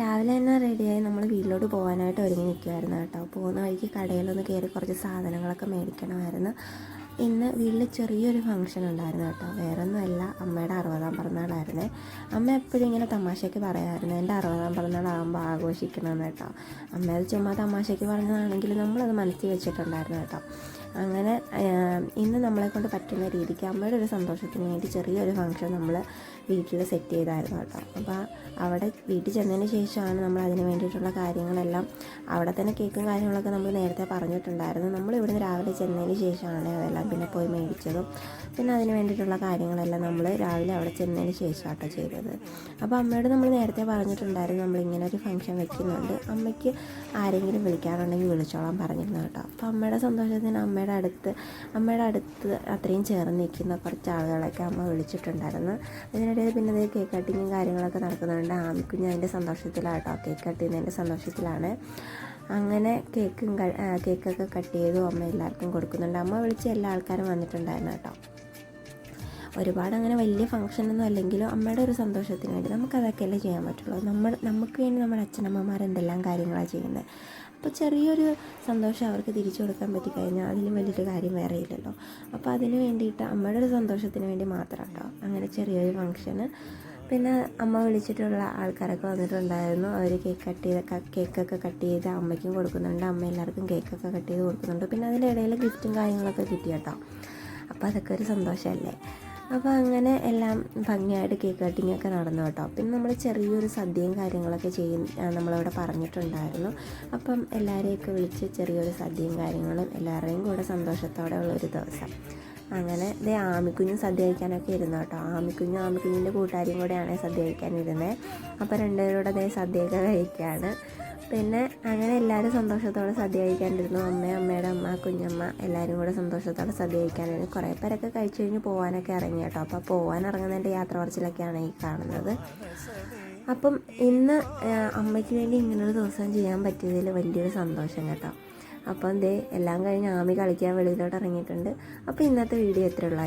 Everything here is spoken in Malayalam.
രാവിലെ തന്നെ റെഡിയായി നമ്മൾ വീട്ടിലോട്ട് പോകാനായിട്ട് ഒരുങ്ങി നിൽക്കുമായിരുന്നു കേട്ടോ. പോകുന്ന വഴിക്ക് കടയിലൊന്ന് കയറി കുറച്ച് സാധനങ്ങളൊക്കെ മേടിക്കണമായിരുന്നു. ഇന്ന് വീട്ടിൽ ചെറിയൊരു ഫംഗ്ഷൻ ഉണ്ടായിരുന്നു കേട്ടോ. വേറെ ഒന്നുമല്ല അമ്മയുടെ അറുപതാം പിറന്നാളായിരുന്നേ. അമ്മ എപ്പോഴും ഇങ്ങനെ തമാശയ്ക്ക് പറയാമായിരുന്നു എന്റെ അറുപതാം പിറന്നാളാകുമ്പോൾ ആഘോഷിക്കണമെന്ന് കേട്ടോ. അമ്മ അത് ചുമ്മാ തമാശയ്ക്ക് പറഞ്ഞതാണെങ്കിലും നമ്മളത് മനസ്സിൽ വെച്ചിട്ടുണ്ടായിരുന്നു കേട്ടോ. അങ്ങനെ ഇന്ന് നമ്മളെ കൊണ്ട് പറ്റുന്ന രീതിക്ക് അമ്മയുടെ ഒരു സന്തോഷത്തിന് വേണ്ടി ചെറിയൊരു ഫംഗ്ഷൻ നമ്മൾ വീട്ടിൽ സെറ്റ് ചെയ്തായിരുന്നു കേട്ടോ. അപ്പോൾ അവിടെ വീട്ടിൽ ചെന്നതിന് ശേഷമാണ് നമ്മൾ അതിന് വേണ്ടിയിട്ടുള്ള കാര്യങ്ങളെല്ലാം അവിടെ തന്നെ കേക്കും കാര്യങ്ങളൊക്കെ നമ്മൾ നേരത്തെ പറഞ്ഞിട്ടുണ്ടായിരുന്നു. നമ്മൾ ഇവിടുന്ന് രാവിലെ ചെന്നതിന് ശേഷമാണ് അതെല്ലാം പിന്നെ പോയി മേടിച്ചതും. പിന്നെ അതിന് വേണ്ടിയിട്ടുള്ള കാര്യങ്ങളെല്ലാം നമ്മൾ രാവിലെ അവിടെ ചെന്നതിന് ശേഷമാട്ടോ ചെയ്തത്. അപ്പോൾ അമ്മയോട് നമ്മൾ നേരത്തെ പറഞ്ഞിട്ടുണ്ടായിരുന്നു നമ്മളിങ്ങനെ ഒരു ഫംഗ്ഷൻ വെക്കുന്നുണ്ട്. അമ്മയ്ക്ക് ആരെങ്കിലും വിളിക്കാറുണ്ടെങ്കിൽ വിളിച്ചോളാൻ പറഞ്ഞിരുന്നു കേട്ടോ. അപ്പോൾ അമ്മയുടെ സന്തോഷത്തിന് അമ്മയുടെ അടുത്ത് അമ്മയുടെ അടുത്ത് അത്രയും ചേർന്ന് നിൽക്കുന്ന കുറച്ച് ആളുകളൊക്കെ അമ്മ വിളിച്ചിട്ടുണ്ടായിരുന്നു. അതിനിടയിൽ പിന്നെ അത് കേക്ക് കട്ടിങ്ങും കാര്യങ്ങളൊക്കെ നടക്കുന്നുണ്ട്. ആമിക്കുഞ്ഞ് അതിന്റെ സന്തോഷത്തിലാട്ടോ. കേക്ക് കട്ട് ചെയ്യുന്നതിന്റെ സന്തോഷത്തിലാണ്. അങ്ങനെ കേക്കും കേക്കൊക്കെ കട്ട് ചെയ്തു അമ്മ എല്ലാവർക്കും കൊടുക്കുന്നുണ്ട്. അമ്മ വിളിച്ച എല്ലാ ആൾക്കാരും വന്നിട്ടുണ്ടായിരുന്നു കേട്ടോ. ഒരുപാട് അങ്ങനെ വലിയ ഫംഗ്ഷനൊന്നും അല്ലെങ്കിലും അമ്മയുടെ ഒരു സന്തോഷത്തിന് വേണ്ടി നമുക്കതൊക്കെയല്ലേ ചെയ്യാൻ പറ്റുള്ളൂ. നമ്മൾ നമുക്ക് വേണ്ടി നമ്മുടെ അച്ഛനമ്മമാർ എന്തെല്ലാം കാര്യങ്ങളാണ് ചെയ്യുന്നത്. അപ്പോൾ ചെറിയൊരു സന്തോഷം അവർക്ക് തിരിച്ചു കൊടുക്കാൻ പറ്റിക്കഴിഞ്ഞാൽ അതിലും വലിയൊരു കാര്യം വേറെ ഇല്ലല്ലോ. അപ്പോൾ അതിന് വേണ്ടിയിട്ട് അമ്മയുടെ ഒരു സന്തോഷത്തിന് വേണ്ടി മാത്രം കേട്ടോ. അങ്ങനെ ചെറിയൊരു ഫംഗ്ഷന്. പിന്നെ അമ്മ വിളിച്ചിട്ടുള്ള ആൾക്കാരൊക്കെ വന്നിട്ടുണ്ടായിരുന്നു. അവർ കേക്ക് കട്ട് ചെയ്ത് കേക്കൊക്കെ കട്ട് ചെയ്ത് അമ്മയ്ക്കും കൊടുക്കുന്നുണ്ട്. അമ്മ എല്ലാവർക്കും കേക്കൊക്കെ കട്ട് ചെയ്ത് കൊടുക്കുന്നുണ്ട്. പിന്നെ അതിന്റെ ഇടയിൽ ഗിഫ്റ്റും കാര്യങ്ങളൊക്കെ കിട്ടി കേട്ടോ. അപ്പോൾ അതൊക്കെ ഒരു സന്തോഷമല്ലേ? അപ്പോൾ അങ്ങനെ എല്ലാം ഭംഗിയായിട്ട് കേക്ക് കട്ടിംഗ് ഒക്കെ നടന്നു കേട്ടോ. പിന്നെ നമ്മൾ ചെറിയൊരു സദ്യയും കാര്യങ്ങളൊക്കെ ചെയ്യും നമ്മളവിടെ പറഞ്ഞിട്ടുണ്ടായിരുന്നു. അപ്പം എല്ലാവരെയൊക്കെ വിളിച്ച് ചെറിയൊരു സദ്യയും കാര്യങ്ങളും എല്ലാവരുടെയും കൂടെ സന്തോഷത്തോടെ ഉള്ളൊരു ദിവസം. അങ്ങനെ ദേ ആമിക്കുഞ്ഞും സദ്യ കഴിക്കാനൊക്കെ ഇരുന്നു കേട്ടോ. ആമിക്കുഞ്ഞും ആമിക്കുഞ്ഞിന്റെ കൂട്ടുകാരിയും കൂടെയാണ് സദ്യ കഴിക്കാനിരുന്നത് അപ്പോൾ രണ്ടുപേരുടെ അതേ സദ്യയൊക്കെ കഴിക്കുകയാണ് പിന്നെ അങ്ങനെ എല്ലാവരും സന്തോഷത്തോടെ സദ്യ കഴിക്കാണ്ടിരുന്നു അമ്മ അമ്മയുടെ അമ്മ കുഞ്ഞമ്മ എല്ലാവരും കൂടെ സന്തോഷത്തോടെ സദ്യ കഴിക്കാനായിരുന്നു കുറേ പേരൊക്കെ കഴിച്ചു കഴിഞ്ഞ് പോകാനൊക്കെ ഇറങ്ങി കേട്ടോ. അപ്പോൾ പോകാൻ ഇറങ്ങുന്നതിന്റെ യാത്ര കുറച്ചിലൊക്കെയാണ് ഈ കാണുന്നത്. അപ്പം ഇന്ന് അമ്മയ്ക്ക് വേണ്ടി ഇങ്ങനൊരു ദിവസം ചെയ്യാൻ പറ്റിയതിൽ വലിയൊരു സന്തോഷം കേട്ടോ. അപ്പം ദേ എല്ലാം കഴിഞ്ഞ് ആമി കളിക്കാൻ വെളിയിലോട്ട് ഇറങ്ങിയിട്ടുണ്ട്. അപ്പോൾ ഇന്നത്തെ വീഡിയോ എത്രയുള്ള